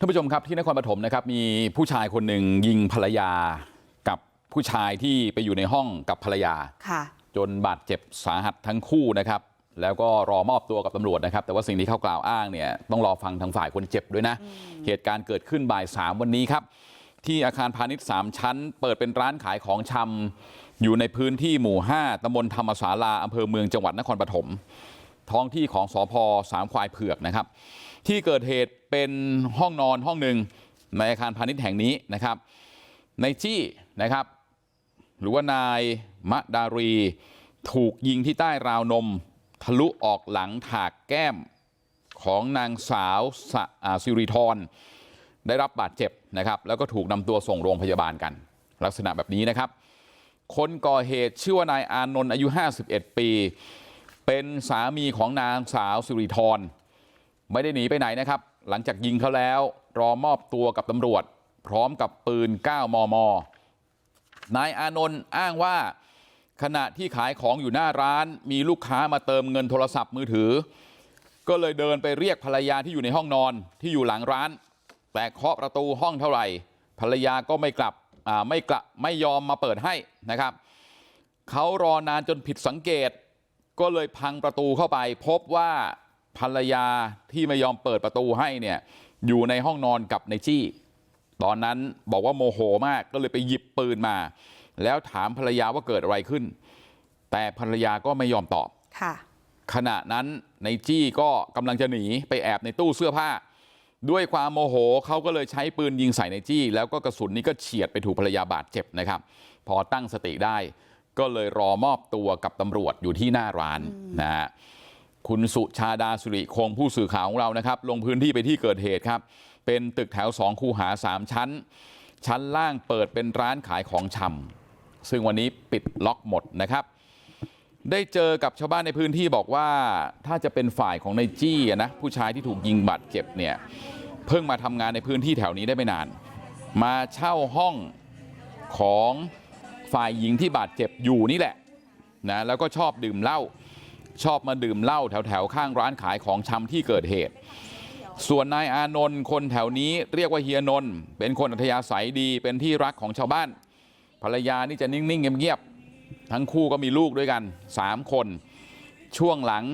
ท่านผู้ชมครับที่นครปฐมนะครับมีผู้ชายคนหนึ่งยิงภรรยากับผู้ชายที่ไปอยู่ในห้องกับภรรยาค่ะจนบาดเจ็บสาหัสทั้งคู่นะครับแล้วก็รอมอบตัวกับตำรวจนะครับแต่ว่าสิ่งที่เขากล่าวอ้างเนี่ยต้องรอฟังทางฝ่ายคนเจ็บด้วยนะเหตุการณ์เกิดขึ้นบ่ายสามวันนี้ครับที่อาคารพาณิชย์สามชั้นเปิดเป็นร้านขายของชำอยู่ในพื้นที่หมู่5ตำบลธรรมศาลาอำเภอเมืองจังหวัดนครปฐมท้องที่ของสอพสามควายเผือกนะครับ ที่เกิดเหตุเป็นห้องนอนห้องหนึ่งในอาคารพาณิชย์แห่งนี้นะครับในจี้นะครับหรือว่านายมะดารีถูกยิงที่ใต้ราวนมทะลุออกหลังถากแก้มของนางสาวส,าสิริธรได้รับบาดเจ็บนะครับแล้วก็ถูกนำตัวส่งโรงพยาบาลกัน ลักษณะแบบนี้นะครับ คนก่อเหตุชื่อว่านายอานนท์อายุ 51 ปี เป็นสามีของนางสาวสิริธร ไม่ได้หนีไปไหนนะครับหลังจากยิงเขาแล้วรอมอบตัวกับตำรวจพร้อมกับปืน9มมนายอานนท์อ้างว่าขณะที่ขายของอยู่หน้าร้านมีลูกค้ามาเติมเงินโทรศัพท์มือถือก็เลยเดินไปเรียกภรรยาที่อยู่ในห้องนอนที่อยู่หลังร้านแต่เคาะประตูห้องเท่าไหร่ภรรยาก็ไม่กลับไม่กลับไม่ยอมมาเปิดให้นะครับเขารอนานจนผิดสังเกตก็เลยพังประตูเข้าไปพบว่า ภรรยาที่ไม่ยอมเปิดประตูให้เนี่ยอยู่ในห้องนอนกับในจี้ตอนนั้นบอกว่าโมโหมากก็เลยไปหยิบปืนมาแล้วถามภรรยาว่าเกิดอะไรขึ้นแต่ภรรยาก็ไม่ยอมตอบค่ะขณะนั้นในจี้ก็กำลังจะหนีไปแอบในตู้เสื้อผ้าด้วยความโมโหเขาก็เลยใช้ปืนยิงใส่ในจี้แล้วก็กระสุนนี้ก็เฉียดไปถูกภรรยาบาดเจ็บนะครับพอตั้งสติได้ก็เลยรอมอบตัวกับตำรวจอยู่ที่หน้าร้านนะฮะ คุณสุชาดาสุริคงผู้สื่อข่าวของเรานะครับลงพื้นที่ไปที่เกิดเหตุครับเป็นตึกแถวสองคูหาสามชั้น ชั้นล่างเปิดเป็นร้านขายของชำซึ่งวันนี้ปิดล็อกหมดนะครับ ได้เจอกับชาวบ้านในพื้นที่บอกว่าถ้าจะเป็นฝ่ายของในจี้นะผู้ชายที่ถูกยิงบาดเจ็บเนี่ยเพิ่งมาทำงานในพื้นที่แถวนี้ได้ไม่นาน มาเช่าห้องของฝ่ายหญิงที่บาดเจ็บอยู่นี่แหละนะแล้วก็ชอบดื่มเหล้า ชอบมาดื่มเหล้าแถวแถวๆข้างร้านขายของชำที่เกิดเหตุส่วนนายอานนท์คนแถวนี้เรียกว่าเฮียนนท์เป็นคนอัธยาศัยดีเป็นที่รักของชาวบ้านภรรยานี่จะนิ่งๆเงียบๆทั้งคู่ก็มีลูกด้วยกันสามคนช่วงหลัง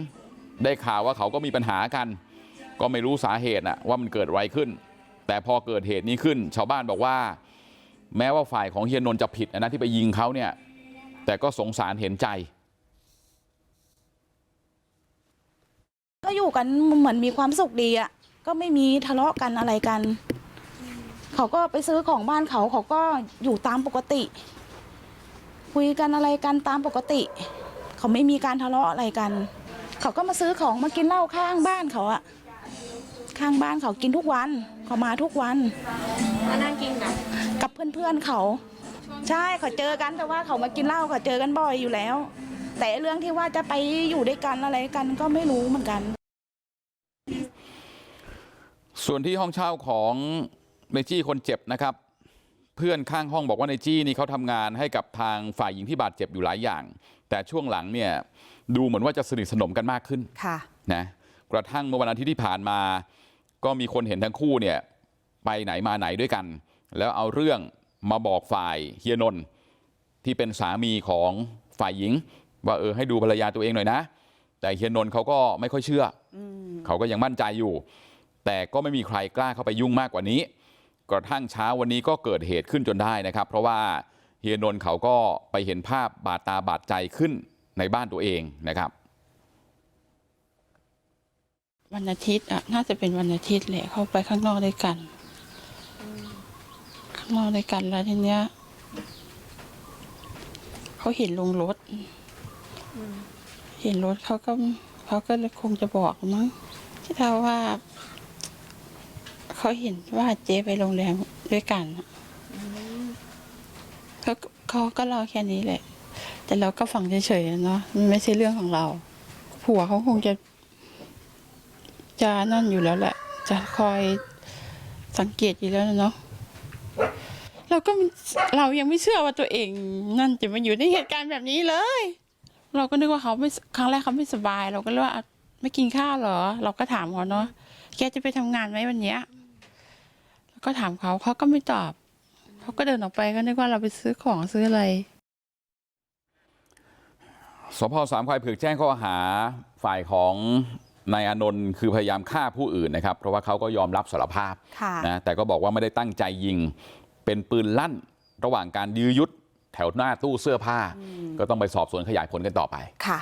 ได้ข่าวว่าเขาก็มีปัญหากันก็ไม่รู้สาเหตุนะว่ามันเกิดอะไรขึ้น แต่พอเกิดเหตุนี้ขึ้น ชาวบ้านบอกว่า แม้ว่าฝ่ายของเฮียนนท์จะผิดนะที่ไปยิงเขาเนี่ยแต่ก็สงสารเห็นใจ อยู่กันเหมือนมีความสุขดีอะก็ไม่มีทะเลาะกันอะไรกัน เขาก็ไปซื้อของบ้านเขาเขาก็อยู่ตามปกติ คุยกันอะไรกันตามปกติ เขาไม่มีการทะเลาะอะไรกัน เขาก็มาซื้อของมากินเหล้าข้างบ้านเขาอะข้างบ้านเขากินทุกวันเขามาทุกวันมานั่งกินกันกับเพื่อนๆเขา ใช่เขาเจอกันแต่ว่าเขามากินเหล้าเขาเจอกันบ่อยอยู่แล้ว แต่เรื่องที่ว่าจะไปอยู่ด้วยกันอะไรกันก็ไม่รู้เหมือนกัน ส่วนที่ห้องเช่าของในจี้คนเจ็บนะครับเพื่อนข้างห้องบอกว่าในจี้นี่เขาทำงานให้กับทางฝ่ายหญิงที่บาดเจ็บอยู่หลายอย่างแต่ช่วงหลังเนี่ยดูเหมือนว่าจะสนิทสนมกันมากขึ้นค่ะนะกระทั่งเมื่อวันอาทิตย์ที่ผ่านมาก็มีคนเห็นทั้งคู่เนี่ยไปไหนมาไหนด้วยกันแล้วเอาเรื่องมาบอกฝ่ายเฮียนนท์ที่เป็นสามีของฝ่ายหญิงว่าเออให้ดูภรรยาตัวเองหน่อยนะแต่เฮียนนท์เขาก็ไม่ค่อยเชื่ออเขาก็ยังมั่นใจอยู่ แต่ก็ไม่มีใครกล้าเข้าไปยุ่งมากกว่านี้กระทั่งเช้าวันนี้ก็เกิดเหตุขึ้นจนได้นะครับเพราะว่าเฮียนนท์เขาก็ไปเห็นภาพบาดตาบาดใจขึ้นในบ้านตัวเองนะครับวันอาทิตย์อะน่าจะเป็นวันอาทิตย์แหละเขาไปข้างนอกด้วยกัน ข้างนอกด้วยกันแล้วทีเนี้ยเขาเห็นลงรถเห็นรถเขาก็เขาก็เลยคงจะบอกมั้งที่ถ้าว่า เขาเห็นว่าเจ๊ไปโรงแรมด้วยกันเขาเขาก็เล่าแค่นี้แหละ แต่เราก็ฟังเฉยๆเนาะมันไม่ใช่เรื่องของเรา ผัวเขาคงจะ จะนั่นอยู่แล้วแหละ จะคอยสังเกตอยู่แล้วเนาะเราก็เรายังไม่เชื่อว่าตัวเอง นั่นจะมาอยู่ในเหตุการณ์แบบนี้เลย เราก็นึกว่าเขาไม่ครั้งแรกเขาไม่สบาย เราก็เลยว่าไม่กินข้าวเหรอ เราก็ถามเขาเนาะแกจะไปทำงานไหมวันเนี้ย ก็ถามเขาเขาก็ไม่ตอบเขาก็เดินออกไปก็นึกว่าเราไปซื้อของซื้ออะไรสพสามควายเผือกแจ้งข้อหาฝ่ายของนายอานนท์คือพยายามฆ่าผู้อื่นนะครับ เพราะว่าเขาก็ยอมรับสารภาพค่ะนะแต่ก็บอกว่าไม่ได้ตั้งใจยิง เป็นปืนลั่นระหว่างการยื้อยุดแถวหน้าตู้เสื้อผ้า ก็ต้องไปสอบสวนขยายผลกันต่อไปค่ะ